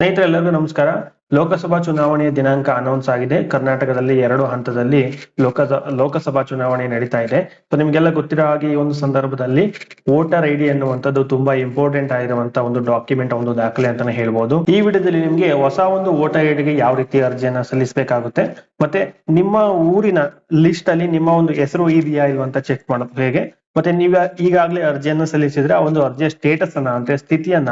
ಸ್ನೇಹಿತರೆ ಎಲ್ಲರಿಗೂ ನಮಸ್ಕಾರ. ಲೋಕಸಭಾ ಚುನಾವಣೆಯ ದಿನಾಂಕ ಅನೌನ್ಸ್ ಆಗಿದೆ. ಕರ್ನಾಟಕದಲ್ಲಿ ಎರಡು ಹಂತದಲ್ಲಿ ಲೋಕ ಲೋಕಸಭಾ ಚುನಾವಣೆ ನಡೀತಾ ಇದೆ. ಸೊ ನಿಮ್ಗೆಲ್ಲ ಗೊತ್ತಿರೋ ಹಾಗೆ ಈ ಒಂದು ಸಂದರ್ಭದಲ್ಲಿ ವೋಟರ್ ಐ ಡಿ ಅನ್ನುವಂಥದ್ದು ತುಂಬಾ ಇಂಪಾರ್ಟೆಂಟ್ ಆಗಿರುವಂತ ಒಂದು ಡಾಕ್ಯುಮೆಂಟ್ ಒಂದು ದಾಖಲೆ ಅಂತಾನೆ ಹೇಳ್ಬೋದು. ಈ ವಿಡಿಯೋದಲ್ಲಿ ನಿಮ್ಗೆ ಹೊಸ ಒಂದು ವೋಟರ್ ಐ ಡಿಗೆ ಯಾವ ರೀತಿ ಅರ್ಜಿಯನ್ನ ಸಲ್ಲಿಸಬೇಕಾಗುತ್ತೆ, ಮತ್ತೆ ನಿಮ್ಮ ಊರಿನ ಲಿಸ್ಟ್ ಅಲ್ಲಿ ನಿಮ್ಮ ಒಂದು ಹೆಸರು ಇದೆಯಾ ಇಲ್ವಂತ ಚೆಕ್ ಮಾಡೋದು ಹೇಗೆ, ಮತ್ತೆ ನೀವ ಈಗಾಗಲೇ ಅರ್ಜಿಯನ್ನ ಸಲ್ಲಿಸಿದ್ರೆ ಆ ಒಂದು ಅರ್ಜಿಯ ಸ್ಟೇಟಸ್ ಅನ್ನ, ಅಂದ್ರೆ ಸ್ಥಿತಿಯನ್ನ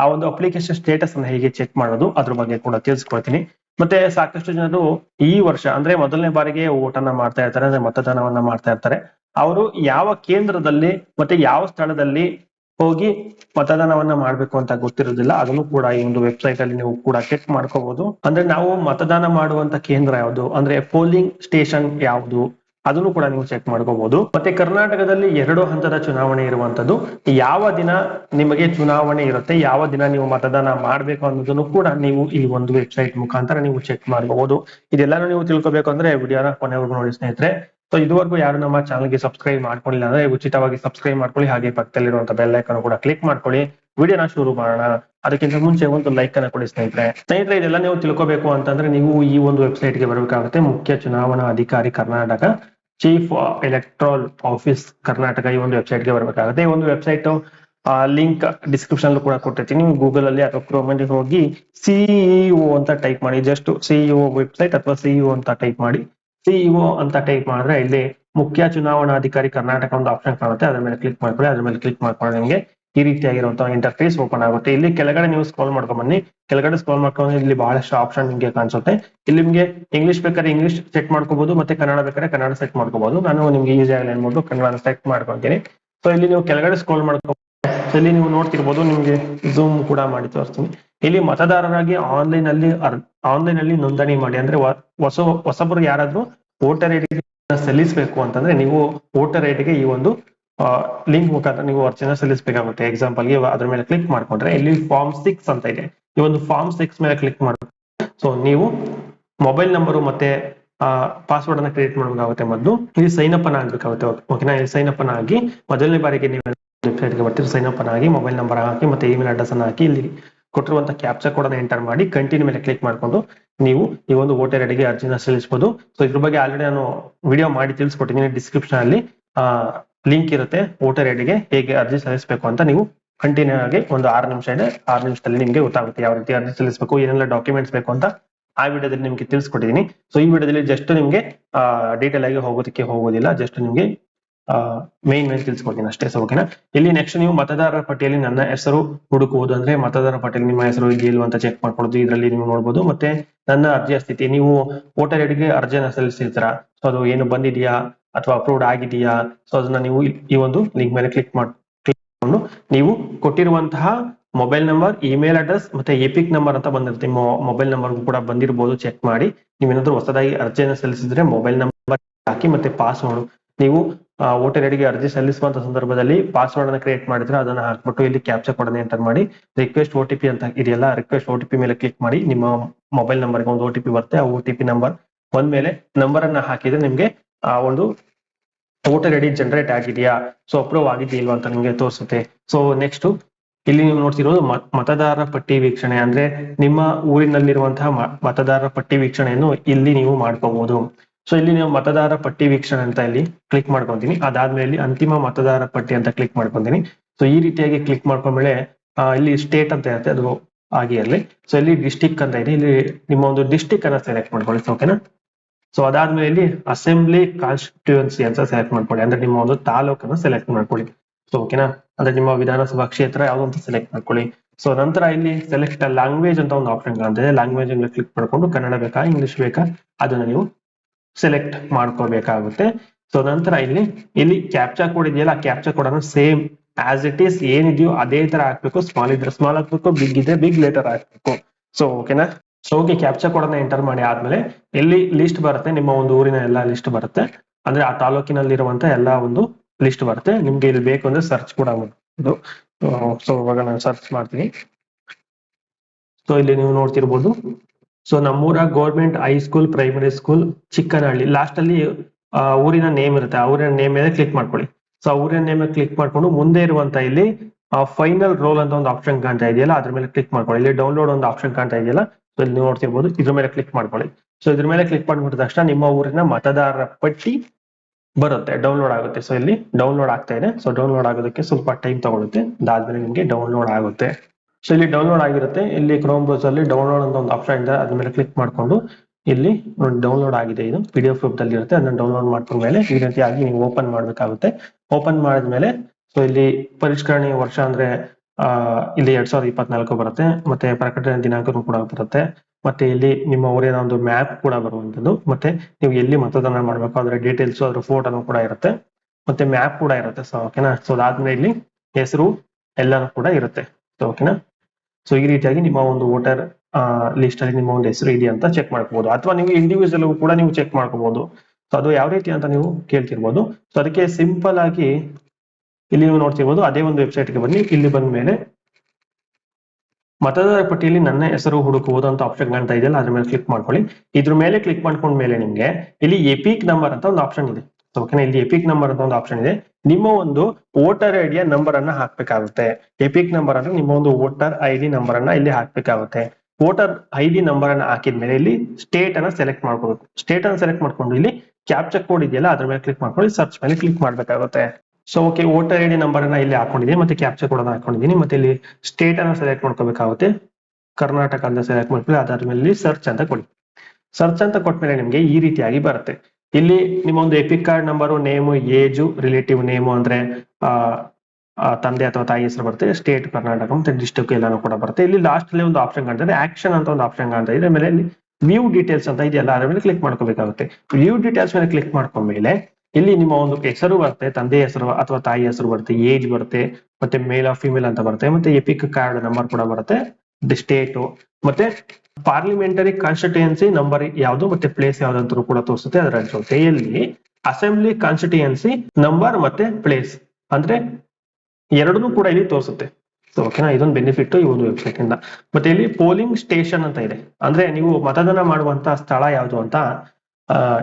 ಆ ಒಂದು ಅಪ್ಲಿಕೇಶನ್ ಸ್ಟೇಟಸ್ ಅನ್ನ ಹೇಗೆ ಚೆಕ್ ಮಾಡೋದು ಅದ್ರ ಬಗ್ಗೆ ಕೂಡ ತಿಳಿಸ್ಕೊಳ್ತೀನಿ ಮತ್ತೆ ಸಾಕಷ್ಟು ಜನರು ಈ ವರ್ಷ ಅಂದ್ರೆ ಮೊದಲನೇ ಬಾರಿಗೆ ಓಟನ್ನ ಮಾಡ್ತಾ ಇರ್ತಾರೆ, ಅಂದ್ರೆ ಮತದಾನವನ್ನ ಮಾಡ್ತಾ ಇರ್ತಾರೆ. ಅವರು ಯಾವ ಕೇಂದ್ರದಲ್ಲಿ ಮತ್ತೆ ಯಾವ ಸ್ಥಳದಲ್ಲಿ ಹೋಗಿ ಮತದಾನವನ್ನ ಮಾಡ್ಬೇಕು ಅಂತ ಗೊತ್ತಿರೋದಿಲ್ಲ. ಅದನ್ನು ಕೂಡ ಈ ಒಂದು ವೆಬ್ಸೈಟ್ ಅಲ್ಲಿ ನೀವು ಕೂಡ ಚೆಕ್ ಮಾಡ್ಕೋಬಹುದು ಅಂದ್ರೆ ನಾವು ಮತದಾನ ಮಾಡುವಂತ ಕೇಂದ್ರ ಯಾವುದು? ಅಂದ್ರೆ ಪೋಲಿಂಗ್ ಸ್ಟೇಷನ್ ಯಾವುದು? ಅದನ್ನು ಕೂಡ ನೀವು ಚೆಕ್ ಮಾಡ್ಕೋಬಹುದು ಮತ್ತೆ ಕರ್ನಾಟಕದಲ್ಲಿ ಎರಡು ಹಂತದ ಚುನಾವಣೆ ಇರುವಂತದ್ದು, ಯಾವ ದಿನ ನಿಮಗೆ ಚುನಾವಣೆ ಇರುತ್ತೆ, ಯಾವ ದಿನ ನೀವು ಮತದಾನ ಮಾಡ್ಬೇಕು ಅನ್ನೋದನ್ನು ಕೂಡ ನೀವು ಈ ಒಂದು ವೆಬ್ಸೈಟ್ ಮುಖಾಂತರ ನೀವು ಚೆಕ್ ಮಾಡಬಹುದು ಇದೆಲ್ಲಾನು ನೀವು ತಿಳ್ಕೊಬೇಕು ಅಂದ್ರೆ ವಿಡಿಯೋನ ಕೊನೆವರೆಗೂ ನೋಡಿ ಸ್ನೇಹಿತರೆ. ಸೊ ಇದುವರೆಗೂ ಯಾರು ನಮ್ಮ ಚಾನಲ್ಗೆ ಸಬ್ಸ್ಕ್ರೈಬ್ ಮಾಡ್ಕೊಂಡಿಲ್ಲ ಅಂದ್ರೆ ಉಚಿತವಾಗಿ ಸಬ್ಸ್ಕ್ರೈಬ್ ಮಾಡ್ಕೊಳ್ಳಿ, ಹಾಗೆ ಪಕ್ಕದಲ್ಲಿರುವಂತ ಬೆಲ್ ಐಕನ್ ಕೂಡ ಕ್ಲಿಕ್ ಮಾಡ್ಕೊಳ್ಳಿ. ವಿಡಿಯೋನ ಶುರು ಮಾಡೋಣ. ಅದಕ್ಕಿಂತ ಮುಂಚೆ ಒಂದು ಲೈಕ್ ಅನ್ನ ಕೊಡಿ ಸ್ನೇಹಿತರೆ. ಸ್ನೇಹಿತರೆ, ಇದೆಲ್ಲ ನೀವು ತಿಳ್ಕೊಬೇಕು ಅಂತಂದ್ರೆ ನೀವು ಈ ಒಂದು ವೆಬ್ಸೈಟ್ಗೆ ಬರಬೇಕಾಗುತ್ತೆ ಮುಖ್ಯ ಚುನಾವಣಾ ಅಧಿಕಾರಿ Karnataka. Chief electoral office Karnataka ಈ ಒಂದು ವೆಬ್ಸೈಟ್ಗೆ ಬರಬೇಕಾಗುತ್ತೆ. ಈ ಒಂದು ವೆಬ್ಸೈಟ್ ಲಿಂಕ್ ಡಿಸ್ಕ್ರಿಪ್ಷನ್ ಕೂಡ ಕೊಟ್ಟಿರ್ತೀನಿ. ನೀವು ಗೂಗಲ್ ಅಲ್ಲಿ ಅಥವಾ ಕ್ರೋಮ್ ಅಲ್ಲಿ ಹೋಗಿ ಸಿಇಒ ಅಂತ ಟೈಪ್ ಮಾಡಿ ಜಸ್ಟ್ ಸಿಇಒ ವೆಬ್ಸೈಟ್ ಅಥವಾ ಸಿಇಒ ಅಂತ ಟೈಪ್ ಮಾಡಿ ಸಿಇಒ ಅಂತ ಟೈಪ್ ಮಾಡಿದ್ರೆ ಇಲ್ಲಿ ಮುಖ್ಯ ಚುನಾವಣಾಧಿಕಾರಿ ಕರ್ನಾಟಕ ಒಂದು ಆಪ್ಷನ್ ಕಾಣುತ್ತೆ. ಅದ್ರ ಮೇಲೆ ಕ್ಲಿಕ್ ಮಾಡ್ಕೊಳ್ಳಿ. ಅದ್ರ ಮೇಲೆ ಕ್ಲಿಕ್ ಮಾಡ್ಕೊಂಡ್ರೆ ನಿಮಗೆ ಈ ರೀತಿಯಾಗಿರುವಂತಹ ಇಂಟರ್ಫೇಸ್ ಓಪನ್ ಆಗುತ್ತೆ. ಇಲ್ಲಿ ಕೆಳಗಡೆ ನೀವು ಸ್ಕ್ರಾಲ್ ಮಾಡ್ಕೊಂಡ್ ಬನ್ನಿ. ಕೆಳಗಡೆ ಸ್ಕ್ರಾಲ್ ಮಾಡ್ಕೊಂಡು ಇಲ್ಲಿ ಬಹಳಷ್ಟು ಆಪ್ಷನ್ ನಿಮಗೆ ಕಾಣಿಸುತ್ತೆ. ಇಲ್ಲಿ ನಿಮಗೆ ಇಂಗ್ಲಿಷ್ ಬೇಕಾದ್ರೆ ಇಂಗ್ಲಿಷ್ ಸೆಟ್ ಮಾಡ್ಕೋಬಹುದು ಮತ್ತೆ ಕನ್ನಡ ಬೇಕಾದ್ರೆ ಕನ್ನಡ ಸೆಟ್ ಮಾಡ್ಕೋಬಹುದು ನಾನು ನಿಮ್ಗೆ ಈಸಿ ಆಗಲಿ ಅನ್ಬೋದು ಕನ್ನಡ ಸೆಟ್ ಮಾಡ್ಕೊಂತೀನಿ. ಸೊ ಇಲ್ಲಿ ನೀವು ಕೆಳಗಡೆ ಸ್ಕ್ರೋಲ್ ಮಾಡ್ಕೊ ಇಲ್ಲಿ ನೀವು ನೋಡ್ತಿರ್ಬೋದು, ನಿಮ್ಗೆ ಝೂಮ್ ಕೂಡ ಮಾಡಿ ತೋರಿಸ್ತೀನಿ. ಇಲ್ಲಿ ಮತದಾರರಾಗಿ ಆನ್ಲೈನ್ ಅಲ್ಲಿ ಆನ್ಲೈನ್ ಅಲ್ಲಿ ನೋಂದಣಿ ಮಾಡಿ. ಅಂದ್ರೆ ಹೊಸ, ಹೊಸಬರು ಯಾರಾದ್ರೂ ವೋಟರ್ ಐಡಿ ಸಲ್ಲಿಸಬೇಕು ಅಂತಂದ್ರೆ ನೀವು ವೋಟರ್ ಐಡಿಗೆ ಈ ಒಂದು ಲಿಂಕ್ ಮುಖಾಂತರ ನೀವು ಅರ್ಜಿನ ಸಲ್ಲಿಸಬೇಕಾಗುತ್ತೆ. ಎಕ್ಸಾಂಪಲ್ಗೆ ಅದ್ರ ಮೇಲೆ ಕ್ಲಿಕ್ ಮಾಡ್ಕೊಂಡ್ರೆ ಇಲ್ಲಿ ಫಾರ್ಮ್ ಸಿಕ್ಸ್ ಅಂತ ಇದೆ. ಈ ಒಂದು ಫಾರ್ಮ್ ಸಿಕ್ಸ್ ಮೇಲೆ ಕ್ಲಿಕ್ ಮಾಡಬೇಕು ಸೊ ನೀವು ಮೊಬೈಲ್ ನಂಬರು ಮತ್ತೆ ಪಾಸ್ವರ್ಡ್ ಅನ್ನ ಕ್ರಿಯೇಟ್ ಮಾಡಬೇಕಾಗುತ್ತೆ ಮೊದಲು. ಇಲ್ಲಿ ಸೈನ್ ಅಪ್ ಅನ್ನ ಆಗ್ಬೇಕಾಗುತ್ತೆ ಓಕೆನಾ ಇಲ್ಲಿ ಸೈನ್ ಅಪ್ ಅನ್ನ ಆಗಿ ಮೊದಲನೇ ಬಾರಿಗೆ ನೀವು ವೆಬ್ಸೈಟ್ಗೆ ಬರ್ತೀರಿ. ಸೈನ್ ಅಪ್ ಅನ್ನ ಆಗಿ ಮೊಬೈಲ್ ನಂಬರ್ ಹಾಕಿ, ಮತ್ತೆ ಇಮೇಲ್ ಅಡ್ರೆಸ್ ಅನ್ನ ಹಾಕಿ, ಇಲ್ಲಿ ಕೊಟ್ಟಿರುವಂತ ಕ್ಯಾಪ್ಚರ್ ಕೋಡ್ ಎಂಟರ್ ಮಾಡಿ ಕಂಟಿನ್ಯೂ ಮೇಲೆ ಕ್ಲಿಕ್ ಮಾಡ್ಕೊಂಡು ನೀವು ಈ ಒಂದು ವೋಟರ್ ಅಡಿಗೆ ಅರ್ಜಿನ ಸಲ್ಲಿಸಬಹುದು. ಸೊ ಇದ್ರ ಬಗ್ಗೆ ಆಲ್ರೆಡಿ ನಾನು ವಿಡಿಯೋ ಮಾಡಿ ತಿಳಿಸ್ಕೊಟ್ಟಿದ್ದೀನಿ. ಡಿಸ್ಕ್ರಿಪ್ಷನ್ ಅಲ್ಲಿ ಲಿಂಕ್ ಇರುತ್ತೆ ವೋಟರ್ ಐಡಿಗೆ ಹೇಗೆ ಅರ್ಜಿ ಸಲ್ಲಿಸಬೇಕು ಅಂತ ನೀವು ಕಂಟಿನ್ಯೂ ಆಗಿ ಒಂದು ಆರು ನಿಮಿಷ ಇದೆ. ಆರು ನಿಮಿಷದಲ್ಲಿ ನಿಮಗೆ ಗೊತ್ತಾಗುತ್ತೆ ಯಾವ ರೀತಿ ಅರ್ಜಿ ಸಲ್ಲಿಸಬೇಕು, ಏನೆಲ್ಲ ಡಾಕ್ಯುಮೆಂಟ್ಸ್ ಬೇಕು ಅಂತ ಆ ವಿಡಿಯೋದಲ್ಲಿ ನಿಮಗೆ ತಿಳಿಸ್ಕೊಟ್ಟಿದ್ದೀನಿ ಸೊ ಈ ವಿಡಿಯೋದಲ್ಲಿ ಜಸ್ಟ್ ನಿಮಗೆ ಡೀಟೇಲ್ ಆಗಿ ಹೋಗೋದಕ್ಕೆ ಹೋಗೋದಿಲ್ಲ ಜಸ್ಟ್ ನಿಮಗೆ ಮೇನ್ ಮೇನ್ ತಿಳಿಸ್ಕೊಡ್ತೀನಿ ಅಷ್ಟೇ ಸೊ ಓಕೆನಾ ಇಲ್ಲಿ ನೆಕ್ಸ್ಟ್ ನೀವು ಮತದಾರರ ಪಟ್ಟಿಯಲ್ಲಿ ನನ್ನ ಹೆಸರು ಹುಡುಕುವುದು ಅಂದ್ರೆ ಮತದಾರರ ಪಟ್ಟಿಯಲ್ಲಿ ನಿಮ್ಮ ಹೆಸರು ಇದೆಯಲ್ವ ಅಂತ ಚೆಕ್ ಮಾಡ್ಕೊಳ್ಳೋದು ಇದರಲ್ಲಿ ನೀವು ನೋಡ್ಬೋದು. ಮತ್ತೆ ನನ್ನ ಅರ್ಜಿಯ ಸ್ಥಿತಿ, ನೀವು ವೋಟರ್ ಐಡಿಗೆ ಅರ್ಜಿಯನ್ನು ಸಲ್ಲಿಸಿರ್ತೀರಾ? ಸೊ ಅದು ಏನು ಬಂದಿದೆಯಾ? ಅಥವಾ ಅಪ್ರೂವ್ಡ್ ಆಗಿದೆಯಾ? ಸೊ ಅದನ್ನ ನೀವು ಈ- ಒಂದು ಲಿಂಕ್ ಮೇಲೆ ಕ್ಲಿಕ್ ಮಾಡಿ ಮಾಡ್ಕೊಂಡು ನೀವು ಕೊಟ್ಟಿರುವಂತಹ ಮೊಬೈಲ್ ನಂಬರ್ ಇಮೇಲ್ ಅಡ್ರೆಸ್ ಮತ್ತೆ ಎಪಿಕ್ ನಂಬರ್ ಅಂತ ಬಂದಿರುತ್ತೆ. ನಿಮ್ಮ ಮೊಬೈಲ್ ನಂಬರ್ ಕೂಡ ಬಂದಿರಬಹುದು ಚೆಕ್ ಮಾಡಿ. ನೀವೇನಾದ್ರೂ ಹೊಸದಾಗಿ ಅರ್ಜಿಯನ್ನು ಸಲ್ಲಿಸಿದ್ರೆ ಮೊಬೈಲ್ ನಂಬರ್ ಹಾಕಿ ಮತ್ತೆ ಪಾಸ್ವರ್ಡ್ ನೀವು ವೋಟರ್ ಐಡಿಗೆ ಅರ್ಜಿ ಸಲ್ಲಿಸುವಂತ ಸಂದರ್ಭದಲ್ಲಿ ಪಾಸ್ವರ್ಡ್ ಅನ್ನ ಕ್ರಿಯೇಟ್ ಮಾಡಿದ್ರೆ ಅದನ್ನ ಹಾಕ್ಬಿಟ್ಟು ಇಲ್ಲಿ ಕ್ಯಾಪ್ಚರ್ ಕೊಡನೆ ಎಂಟರ್ ಮಾಡಿ ರಿಕ್ವೆಸ್ಟ್ ಓ ಅಂತ ಇದೆಯಲ್ಲ ರಿಕ್ವೆಸ್ಟ್ ಓ ಮೇಲೆ ಕ್ಲಿಕ್ ಮಾಡಿ, ನಿಮ್ಮ ಮೊಬೈಲ್ ನಂಬರ್ಗೆ ಒಂದು ಓ ಟಿ ಪಿ ಬರುತ್ತೆ. ಆ ಓ ಟಿ ಪಿ ನಂಬರ್ ಬಂದ್ಮೇಲೆ ನಂಬರ್ ಅನ್ನ ಹಾಕಿದ್ರೆ ನಿಮ್ಗೆ ಆ ಒಂದು ವೋಟರ್ ಐಡಿ ಜನರೇಟ್ ಆಗಿದೆಯಾ? ಸೊ ಅಪ್ರೂವ್ ಆಗಿದೆಯಾ ಇಲ್ವಾ ಅಂತ ನಿಮಗೆ ತೋರಿಸುತ್ತೆ. ಸೊ ನೆಕ್ಸ್ಟ್ ಇಲ್ಲಿ ನೀವು ನೋಡ್ತಿರೋದು ಮತದಾರರ ಪಟ್ಟಿ ವೀಕ್ಷಣೆ ಅಂದ್ರೆ ನಿಮ್ಮ ಊರಿನಲ್ಲಿರುವಂತಹ ಮತದಾರರ ಪಟ್ಟಿ ವೀಕ್ಷಣೆಯನ್ನು ಇಲ್ಲಿ ನೀವು ಮಾಡ್ಕೋಬಹುದು ಸೊ ಇಲ್ಲಿ ನೀವು ಮತದಾರರ ಪಟ್ಟಿ ವೀಕ್ಷಣೆ ಅಂತ ಇಲ್ಲಿ ಕ್ಲಿಕ್ ಮಾಡ್ಕೊಂತೀನಿ. ಅದಾದ್ಮೇಲೆ ಅಂತಿಮ ಮತದಾರರ ಪಟ್ಟಿ ಅಂತ ಕ್ಲಿಕ್ ಮಾಡ್ಕೊಂತೀನಿ. ಸೊ ಈ ರೀತಿಯಾಗಿ ಕ್ಲಿಕ್ ಮಾಡ್ಕೊಂಡ್ಮೇಲೆ ಇಲ್ಲಿ ಸ್ಟೇಟ್ ಅಂತ ಇರುತ್ತೆ, ಅದು ಆಗಿ ಇರಲಿ ಸೊ ಇಲ್ಲಿ ಡಿಸ್ಟಿಕ್ ಅಂತ ಇದೆ. ಇಲ್ಲಿ ನಿಮ್ಮ ಒಂದು ಡಿಸ್ಟಿಕ್ ಅನ್ನ ಸೆಲೆಕ್ಟ್ ಮಾಡ್ಕೊಳ್ಳಿ ಓಕೆನಾ ಸೊ ಅದಾದ್ಮೇಲೆ ಇಲ್ಲಿ ಅಸೆಂಬ್ಲಿ ಕಾನ್ಸ್ಟಿಟ್ಯೂನ್ಸಿ ಅಂತ ಸೆಲೆಕ್ಟ್ ಮಾಡ್ಕೊಳ್ಳಿ. ಅಂದ್ರೆ ನಿಮ್ಮ ಒಂದು ತಾಲೂಕನ್ನ ಸೆಲೆಕ್ಟ್ ಮಾಡ್ಕೊಳ್ಳಿ. ಸೊ ಓಕೆನಾ ಅಂದ್ರೆ ನಿಮ್ಮ ವಿಧಾನಸಭಾ ಕ್ಷೇತ್ರ ಯಾವ್ದು ಅಂತ ಸೆಲೆಕ್ಟ್ ಮಾಡ್ಕೊಳ್ಳಿ. ಸೊ ನಂತರ ಇಲ್ಲಿ ಸೆಲೆಕ್ಟ್ ಲ್ಯಾಂಗ್ವೇಜ್ ಅಂತ ಒಂದು ಆಪ್ಷನ್ ಕಾಣ್ತಿದೆ. ಲ್ಯಾಂಗ್ವೇಜ್ ಮೇಲೆ ಕ್ಲಿಕ್ ಮಾಡ್ಕೊಂಡು ಕನ್ನಡ ಬೇಕಾ ಇಂಗ್ಲಿಷ್ ಬೇಕಾ, ಅದನ್ನ ನೀವು ಸೆಲೆಕ್ಟ್ ಮಾಡ್ಕೋಬೇಕಾಗುತ್ತೆ. ಸೊ ನಂತರ ಇಲ್ಲಿ ಇಲ್ಲಿ ಕ್ಯಾಪ್ಚಾ ಕೋಡ್ ಇದೆಯಲ್ಲ, ಆ ಕ್ಯಾಪ್ಚಾ ಕೋಡ್ ಅನ್ನು ಸೇಮ್ ಆಸ್ ಇಟ್ ಈಸ್ ಏನಿದೆಯೋ ಅದೇ ತರ ಹಾಕ್ಬೇಕು. ಸ್ಮಾಲ್ ಇದ್ರೆ ಸ್ಮಾಲ್ ಹಾಕ್ಬೇಕು ಬಿಗ್ ಇದ್ರೆ ಬಿಗ್ ಲೆಟರ್ ಹಾಕ್ಬೇಕು. ಸೊ ಓಕೆನಾ ಓಕೆ ಕ್ಯಾಪ್ಚಾ ಕೋಡ್ ಅನ್ನ ಎಂಟರ್ ಮಾಡಿ ಆದ್ಮೇಲೆ ಇಲ್ಲಿ ಲಿಸ್ಟ್ ಬರುತ್ತೆ, ನಿಮ್ಮ ಒಂದು ಊರಿನ ಎಲ್ಲಾ ಲಿಸ್ಟ್ ಬರುತ್ತೆ. ಅಂದ್ರೆ ಆ ತಾಲೂಕಿನಲ್ಲಿರುವಂತ ಎಲ್ಲಾ ಒಂದು ಲಿಸ್ಟ್ ಬರುತ್ತೆ. ನಿಮ್ಗೆ ಇಲ್ಲಿ ಬೇಕು ಅಂದ್ರೆ ಸರ್ಚ್ ಕೂಡ ಮಾಡಬಹುದು ಸೊ ಇವಾಗ ನಾನು ಸರ್ಚ್ ಮಾಡ್ತೀನಿ. ಸೊ ಇಲ್ಲಿ ನೀವು ನೋಡ್ತಿರ್ಬೋದು. ಸೊ ನಮ್ಮೂರ government high school primary school Chikkanahalli. Last ಅಲ್ಲಿ ಊರಿನ ನೇಮ್ ಇರುತ್ತೆ. ಆ ಊರಿನ ನೇಮ್ ಮೇಲೆ ಕ್ಲಿಕ್ ಮಾಡ್ಕೊಳ್ಳಿ. ಸೊ ಆ ಊರಿನ ನೇಮ್ ಕ್ಲಿಕ್ ಮಾಡ್ಕೊಂಡು ಮುಂದೆ ಇರುವಂತ ಇಲ್ಲಿ ಫೈನಲ್ ರೋಲ್ ಅಂತ ಒಂದು ಆಪ್ಷನ್ ಕಾಣ್ತಾ ಇದೆಯಲ್ಲ, ಅದ್ರ ಮೇಲೆ ಕ್ಲಿಕ್ ಮಾಡ್ಕೊಳ್ಳಿ. ಇಲ್ಲಿ ಡೌನ್ಲೋಡ್ ಒಂದು ಆಪ್ಷನ್ ಕಾಣ್ತಾ ಇದೆಯಲ್ಲ ಸೊ ಇಲ್ಲಿ ನೀವು ನೋಡ್ತಿರ್ಬೋದು. ಇದ್ರ ಮೇಲೆ ಕ್ಲಿಕ್ ಮಾಡ್ಕೊಳ್ಳಿ. ಸೊ ಇದ್ರ ಮೇಲೆ ಕ್ಲಿಕ್ ಮಾಡ್ಬಿಟ್ಟ ತಕ್ಷಣ ನಿಮ್ಮ ಊರಿನ ಮತದಾರರ ಪಟ್ಟಿ ಬರುತ್ತೆ. ಡೌನ್ಲೋಡ್ ಆಗುತ್ತೆ. ಸೊ ಇಲ್ಲಿ ಡೌನ್ಲೋಡ್ ಆಗ್ತಾ ಇದೆ. ಸೊ ಡೌನ್ಲೋಡ್ ಆಗೋದಕ್ಕೆ ಸ್ವಲ್ಪ ಟೈಮ್ ತಗೊಳುತ್ತೆ. ಅದಾದ್ಮೇಲೆ ನಿಮಗೆ ಡೌನ್ಲೋಡ್ ಆಗುತ್ತೆ. ಸೊ ಇಲ್ಲಿ ಡೌನ್ಲೋಡ್ ಆಗಿರುತ್ತೆ. ಇಲ್ಲಿ ಕ್ರೋಮ್ ಬ್ರೌಸರ್ ಅಲ್ಲಿ ಡೌನ್ಲೋಡ್ ಅಂತ ಒಂದು ಆಪ್ಷನ್ ಇದೆ. ಅದ್ರ ಮೇಲೆ ಕ್ಲಿಕ್ ಮಾಡ್ಕೊಂಡು ಇಲ್ಲಿ ಡೌನ್ಲೋಡ್ ಆಗಿದೆ ಇದು. ಪಿ ಡಿ ಎಫ್ ರೂಪದಲ್ಲಿ ಇರುತ್ತೆ. ಅದನ್ನ ಡೌನ್ಲೋಡ್ ಮಾಡ್ಕೊಂಡ ಮೇಲೆ ಈ ರೀತಿಯಾಗಿ ನೀವು ಓಪನ್ ಮಾಡ್ಬೇಕಾಗುತ್ತೆ. ಓಪನ್ ಮಾಡಿದ್ಮೇಲೆ ಸೊ ಇಲ್ಲಿ ಪರಿಷ್ಕರಣೆ ವರ್ಷ ಅಂದ್ರೆ ಇಲ್ಲಿ ಎರಡ್ ಸಾವಿರದ ಇಪ್ಪತ್ನಾಲ್ಕು ಬರುತ್ತೆ, ಮತ್ತೆ ಪ್ರಕಟಣೆ ದಿನಾಂಕನೂ ಕೂಡ ಬರುತ್ತೆ. ಮತ್ತೆ ಇಲ್ಲಿ ನಿಮ್ಮ ಊರಿನ ಒಂದು ಮ್ಯಾಪ್ ಕೂಡ ಬರುವಂತದ್ದು ಮತ್ತೆ ನೀವು ಎಲ್ಲಿ ಮತದಾನ ಮಾಡಬೇಕು, ಅದರ ಡೀಟೇಲ್ಸ್ ಅದ್ರ ಫೋಟೋನು ಕೂಡ ಇರುತ್ತೆ. ಮತ್ತೆ ಮ್ಯಾಪ್ ಕೂಡ ಇರುತ್ತೆ ಸೊ ಓಕೆನಾ ಸೊ ಅದಾದ್ಮೇಲೆ ಇಲ್ಲಿ ಹೆಸರು ಎಲ್ಲಾನು ಕೂಡ ಇರುತ್ತೆ. ಸೊ ಓಕೆನಾ ಸೊ ಈ ರೀತಿಯಾಗಿ ನಿಮ್ಮ ಒಂದು ವೋಟರ್ ಲಿಸ್ಟ್ ಅಲ್ಲಿ ನಿಮ್ಮ ಒಂದು ಹೆಸರು ಇದೆಯಾ ಅಂತ ಚೆಕ್ ಮಾಡ್ಕೋಬಹುದು ಅಥವಾ ನೀವು ಇಂಡಿವಿಜುವಲ್ ಕೂಡ ನೀವು ಚೆಕ್ ಮಾಡ್ಕೋಬಹುದು ಸೊ ಅದು ಯಾವ ರೀತಿ ಅಂತ ನೀವು ಕೇಳ್ತಿರ್ಬೋದು. ಸೊ ಅದಕ್ಕೆ ಸಿಂಪಲ್ ಆಗಿ ಇಲ್ಲಿ ನೀವು ನೋಡ್ತಿರ್ಬೋದು, ಅದೇ ಒಂದು ವೆಬ್ಸೈಟ್ಗೆ ಬನ್ನಿ. ಇಲ್ಲಿ ಬಂದ ಮೇಲೆ ಮತದಾರರ ಪಟ್ಟಿಯಲ್ಲಿ ನನ್ನ ಹೆಸರು ಹುಡುಕುವುದು ಅಂತ ಆಪ್ಷನ್ ಕಾಣ್ತಾ ಇದೆಯಲ್ಲ, ಅದ್ರ ಮೇಲೆ ಕ್ಲಿಕ್ ಮಾಡ್ಕೊಳ್ಳಿ. ಇದ್ರ ಮೇಲೆ ಕ್ಲಿಕ್ ಮಾಡ್ಕೊಂಡ ಮೇಲೆ ನಿಮಗೆ ಇಲ್ಲಿ ಎಪಿಕ್ ನಂಬರ್ ಅಂತ ಒಂದು ಆಪ್ಷನ್ ಇದೆ. ಓಕೆನಾ ಇಲ್ಲಿ ಎಪಿಕ್ ನಂಬರ್ ಅಂತ ಒಂದು ಆಪ್ಷನ್ ಇದೆ. ನಿಮ್ಮ ಒಂದು ವೋಟರ್ ಐಡಿಯ ನಂಬರ್ ಅನ್ನ ಹಾಕ್ಬೇಕಾಗುತ್ತೆ. ಎಪಿಕ್ ನಂಬರ್ ಅಂದ್ರೆ ನಿಮ್ಮ ಒಂದು ವೋಟರ್ ಐ ಡಿ ನಂಬರ್ ಅನ್ನ ಇಲ್ಲಿ ಹಾಕ್ಬೇಕಾಗುತ್ತೆ. ವೋಟರ್ ಐ ಡಿ ನಂಬರ್ ಅನ್ನ ಹಾಕಿದ್ಮೇಲೆ ಇಲ್ಲಿ ಸ್ಟೇಟ್ ಅನ್ನ ಸೆಲೆಕ್ಟ್ ಮಾಡ್ಕೋಬೇಕು. ಸ್ಟೇಟ್ ಅನ್ನ ಸೆಲೆಕ್ಟ್ ಮಾಡ್ಕೊಂಡು ಇಲ್ಲಿ ಕ್ಯಾಪ್ಚರ್ ಕೋಡ್ ಇದೆಯಲ್ಲ, ಅದ್ರ ಮೇಲೆ ಕ್ಲಿಕ್ ಮಾಡ್ಕೊಂಡು ಸರ್ಚ್ ಮೇಲೆ ಕ್ಲಿಕ್ ಮಾಡ್ಬೇಕಾಗುತ್ತೆ. So okay voter I D number ಅನ್ನ ಇಲ್ಲಿ ಹಾಕೊಂಡಿದ್ದೀನಿ, ಮತ್ತೆ ಕ್ಯಾಪ್ಚರ್ ಕೂಡ ಹಾಕೊಂಡಿದ್ದೀನಿ, ಮತ್ತೆ ಇಲ್ಲಿ ಸ್ಟೇಟ್ ಅನ್ನ ಸೆಲೆಕ್ಟ್ ಮಾಡ್ಕೋಬೇಕಾಗುತ್ತೆ. ಕರ್ನಾಟಕ ಅಂತ ಸೆಲೆಕ್ಟ್ ಮಾಡ್ಕೊಳ್ಳಿ ಅದಾದ್ಮೇಲೆ ಸರ್ಚ್ ಅಂತ ಕೊಡಿ. ಸರ್ಚ್ ಅಂತ ಕೊಟ್ಟ ಮೇಲೆ ನಿಮ್ಗೆ ಈ ರೀತಿಯಾಗಿ ಬರುತ್ತೆ. ಇಲ್ಲಿ ನಿಮ್ಮ ಒಂದು EPIC card number name age relative name ಅಂದ್ರೆ ತಂದೆ ಅಥವಾ ತಾಯಿ ಹೆಸರು ಬರುತ್ತೆ ಸ್ಟೇಟ್ ಕರ್ನಾಟಕ ಮತ್ತೆ ಡಿಸ್ಟ್ರಿಕ್ಟ್ ಎಲ್ಲಾನು ಕೂಡ ಬರುತ್ತೆ. ಇಲ್ಲಿ ಲಾಸ್ಟ್ ಅಲ್ಲಿ ಒಂದು ಆಪ್ಷನ್ ಕಾಣ್ತದೆ ಆಕ್ಷನ್ ಅಂತ ಒಂದು ಆಪ್ಷನ್ ಕಾಣ್ತಾ ಇದೆ. ಇಲ್ಲಿ ವ್ಯೂ ಡೀಟೇಲ್ಸ್ ಅಂತ ಇದೆಯಲ್ಲ ಅದ್ರ ಮೇಲೆ ಕ್ಲಿಕ್ ಮಾಡ್ಕೋಬೇಕಾಗುತ್ತೆ. ವ್ಯೂ ಡೀಟೇಲ್ಸ್ ಮೇಲೆ ಕ್ಲಿಕ್ ಮಾಡ್ಕೊಂಡ್ಮೇಲೆ ಇಲ್ಲಿ ನಿಮ್ಮ ಒಂದು ಹೆಸರು ಬರುತ್ತೆ, ತಂದೆ ಹೆಸರು ಅಥವಾ ತಾಯಿ ಹೆಸರು ಬರುತ್ತೆ, ಏಜ್ ಬರುತ್ತೆ, ಮತ್ತೆ ಮೇಲ್ ಆಫ್ ಫಿಮೇಲ್ ಅಂತ ಬರುತ್ತೆ, ಮತ್ತೆ ಎಪಿಕ್ ಕಾರ್ಡ್ ನಂಬರ್ ಕೂಡ ಬರುತ್ತೆ ಸ್ಟೇಟು ಮತ್ತೆ ಪಾರ್ಲಿಮೆಂಟರಿ ಕಾನ್ಸ್ಟಿಟ್ಯೂಯನ್ಸಿ ನಂಬರ್ ಯಾವುದು, ಮತ್ತೆ ಪ್ಲೇಸ್ ಯಾವ್ದಂತೂ ಕೂಡ ತೋರಿಸುತ್ತೆ ಅದರ ಜೊತೆಯಲ್ಲಿ ಅಸೆಂಬ್ಲಿ ಕಾನ್ಸ್ಟಿಟ್ಯೂಯನ್ಸಿ ನಂಬರ್ ಮತ್ತೆ ಪ್ಲೇಸ್ ಅಂದ್ರೆ ಎರಡನ್ನೂ ಕೂಡ ಇಲ್ಲಿ ತೋರಿಸುತ್ತೆ. ಸೊ ಓಕೆನಾ ಇದೊಂದು ಬೆನಿಫಿಟ್ ಈ ಒಂದು ವೆಬ್ಸೈಟ್ ಇಂದ. ಮತ್ತೆ ಇಲ್ಲಿ ಪೋಲಿಂಗ್ ಸ್ಟೇಷನ್ ಅಂತ ಇದೆ. ಅಂದ್ರೆ ನೀವು ಮತದಾನ ಮಾಡುವಂತ ಸ್ಥಳ ಯಾವುದು ಅಂತ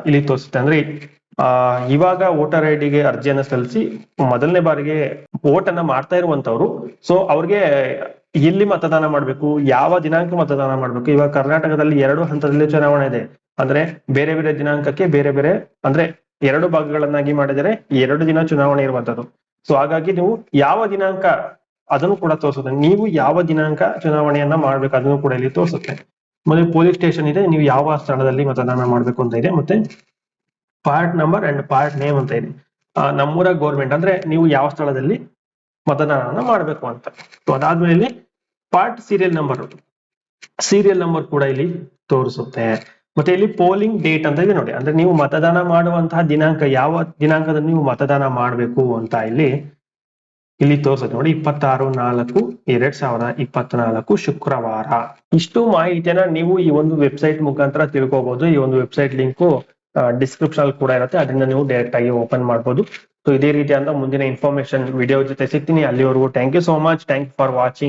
ಇಲ್ಲಿ ತೋರಿಸುತ್ತೆ. ಅಂದ್ರೆ ಆ, ಇವಾಗ ವೋಟರ್ ಐ ಡಿಗೆ ಅರ್ಜಿಯನ್ನ ಸಲ್ಲಿಸಿ ಮೊದಲನೇ ಬಾರಿಗೆ ವೋಟ್ ಅನ್ನ ಮಾಡ್ತಾ ಇರುವಂತವ್ರು ಸೊ ಅವ್ರಿಗೆ ಎಲ್ಲಿ ಮತದಾನ ಮಾಡ್ಬೇಕು ಯಾವ ದಿನಾಂಕ ಮತದಾನ ಮಾಡ್ಬೇಕು. ಇವಾಗ ಕರ್ನಾಟಕದಲ್ಲಿ ಎರಡು ಹಂತದಲ್ಲಿ ಚುನಾವಣೆ ಇದೆ. ಅಂದ್ರೆ ಬೇರೆ ಬೇರೆ ದಿನಾಂಕಕ್ಕೆ ಬೇರೆ ಬೇರೆ ಅಂದ್ರೆ ಎರಡು ಭಾಗಗಳನ್ನಾಗಿ ಮಾಡಿದರೆ ಎರಡು ದಿನ ಚುನಾವಣೆ ಇರುವಂತದ್ದು ಸೊ ಹಾಗಾಗಿ ನೀವು ಯಾವ ದಿನಾಂಕ ಅದನ್ನು ಕೂಡ ತೋರಿಸುತ್ತೆ. ನೀವು ಯಾವ ದಿನಾಂಕ ಚುನಾವಣೆಯನ್ನ ಮಾಡ್ಬೇಕು ಅದನ್ನು ಕೂಡ ಇಲ್ಲಿ ತೋರಿಸುತ್ತೆ. ಮತ್ತೆ ಪೊಲೀಸ್ ಸ್ಟೇಷನ್ ಇದೆ ನೀವು ಯಾವ ಸ್ಥಳದಲ್ಲಿ ಮತದಾನ ಮಾಡ್ಬೇಕು ಅಂತ ಇದೆ. ಮತ್ತೆ part number and part name ಅಂತ ಇದೆ ನಮ್ಮೂರ ಗೌರ್ಮೆಂಟ್ ಅಂದ್ರೆ ನೀವು ಯಾವ ಸ್ಥಳದಲ್ಲಿ ಮತದಾನ ಮಾಡಬೇಕು ಅಂತ. ಸೊ ಅದಾದ್ಮೇಲೆ part serial number serial number ಕೂಡ ಇಲ್ಲಿ ತೋರಿಸುತ್ತೆ. ಮತ್ತೆ ಇಲ್ಲಿ ಪೋಲಿಂಗ್ ಡೇಟ್ ಅಂತ ಇದೆ ನೋಡಿ. ಅಂದ್ರೆ ನೀವು ಮತದಾನ ಮಾಡುವಂತಹ ದಿನಾಂಕ, ಯಾವ ದಿನಾಂಕದಲ್ಲಿ ನೀವು ಮತದಾನ ಮಾಡಬೇಕು ಅಂತ ಇಲ್ಲಿ ಇಲ್ಲಿ ತೋರಿಸುತ್ತೆ ನೋಡಿ. ಇಪ್ಪತ್ತಾರು, ನಾಲ್ಕು, ಎರಡ್ ಸಾವಿರದ ಇಪ್ಪತ್ನಾಲ್ಕು ಶುಕ್ರವಾರ. ಇಷ್ಟು ಮಾಹಿತಿಯನ್ನ ನೀವು ಈ ಒಂದು ವೆಬ್ಸೈಟ್ ಮುಖಾಂತರ ತಿಳ್ಕೋಬಹುದು ಈ ಒಂದು ವೆಬ್ಸೈಟ್ ಲಿಂಕು ಡಿಸ್ಕ್ರಿಪ್ಷನ್ ಅಲ್ಲಿ ಕೂಡ ಇರುತ್ತೆ. ಅದರಿಂದ ನೀವು ಡೈರೆಕ್ಟ್ ಆಗಿ ಓಪನ್ ಮಾಡಬಹುದು ಸೊ ಇದೇ ರೀತಿಯಾದ ಮುಂದಿನ ಇನ್ಫಾರ್ಮೇಶನ್ ವಿಡಿಯೋ ಜೊತೆ ಸಿಗ್ತೀನಿ. ಅಲ್ಲಿವರೆಗೂ thank you so much thank for watching